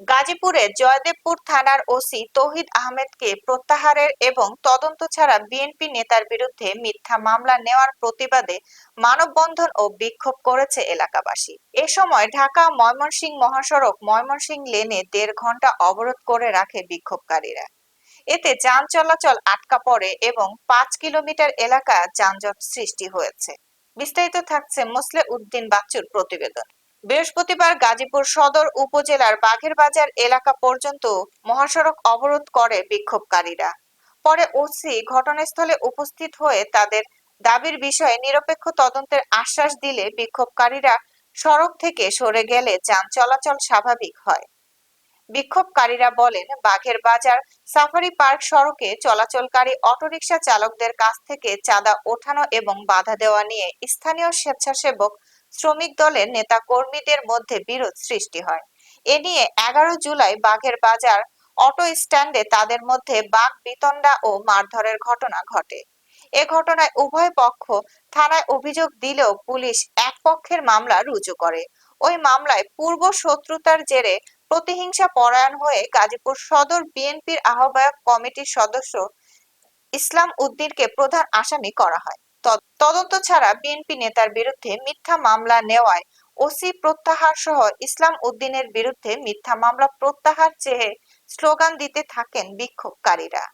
গাজীপুরে জয়দেবপুর থানার ওসি তৌহিদ আহমেদকে প্রত্যাহারের এবং তদন্ত ছাড়া বিএনপি নেতার বিরুদ্ধে মিথ্যা মামলা নেওয়ার প্রতিবাদে মানববন্ধন ও বিক্ষোভ করেছে এলাকাবাসী। এ সময় ঢাকা ময়মনসিংহ মহাসড়ক ময়মনসিংহ লেনে দেড় ঘণ্টা অবরোধ করে রাখে বিক্ষোভকারীরা। এতে যান চলাচল আটকা পড়ে এবং পাঁচ কিলোমিটার এলাকা যানজট সৃষ্টি হয়েছে। বিস্তারিত থাকছে মোসলে উদ্দিন বাচ্চুর প্রতিবেদন। বৃহস্পতিবার গাজীপুর সদর উপজেলার বাঘের বাজার এলাকা পর্যন্ত মহাসড়ক অবরোধ করে বিক্ষোভকারীরা। পরে ওসি ঘটনাস্থলে উপস্থিত হয়ে তাদের দাবির বিষয়ে নিরপেক্ষ তদন্তের আশ্বাস দিলে বিক্ষোভকারীরা সড়ক থেকে সরে গেলে যান চলাচল স্বাভাবিক হয়। বিক্ষোভকারীরা বলেন, বাঘের বাজার সাফারি পার্ক সড়কে চলাচলকারী অটোরিকশা চালকদের কাছ থেকে চাঁদা ওঠানো এবং বাধা দেওয়া নিয়ে স্থানীয় স্বেচ্ছাসেবক শ্রমিক দলের নেতা কর্মীদের মধ্যে বিরোধ সৃষ্টি হয়। এ নিয়ে এগারো জুলাই বাঘের বাজার অটো স্ট্যান্ডে তাদের মধ্যে বাঘ বিতণ্ডা ও মারধরের ঘটনা ঘটে। এ ঘটনায় উভয় পক্ষ থানায় অভিযোগ দিলেও পুলিশ এক পক্ষের মামলা রুজু করে। ওই মামলায় পূর্ব শত্রুতার জেরে প্রতিহিংসা পরায়ণ হয়ে গাজীপুর সদর বিএনপির আহ্বায়ক কমিটির সদস্য ইসলাম উদ্দিনকে প্রধান আসামি করা হয়। তদন্ত ছাড়া বিএনপি নেতার বিরুদ্ধে মিথ্যা মামলা নেওয়ায় ওসি প্রত্যাহার সহ ইসলাম উদ্দিনের বিরুদ্ধে মিথ্যা মামলা প্রত্যাহার চেয়ে স্লোগান দিতে থাকেন বিক্ষোভকারীরা।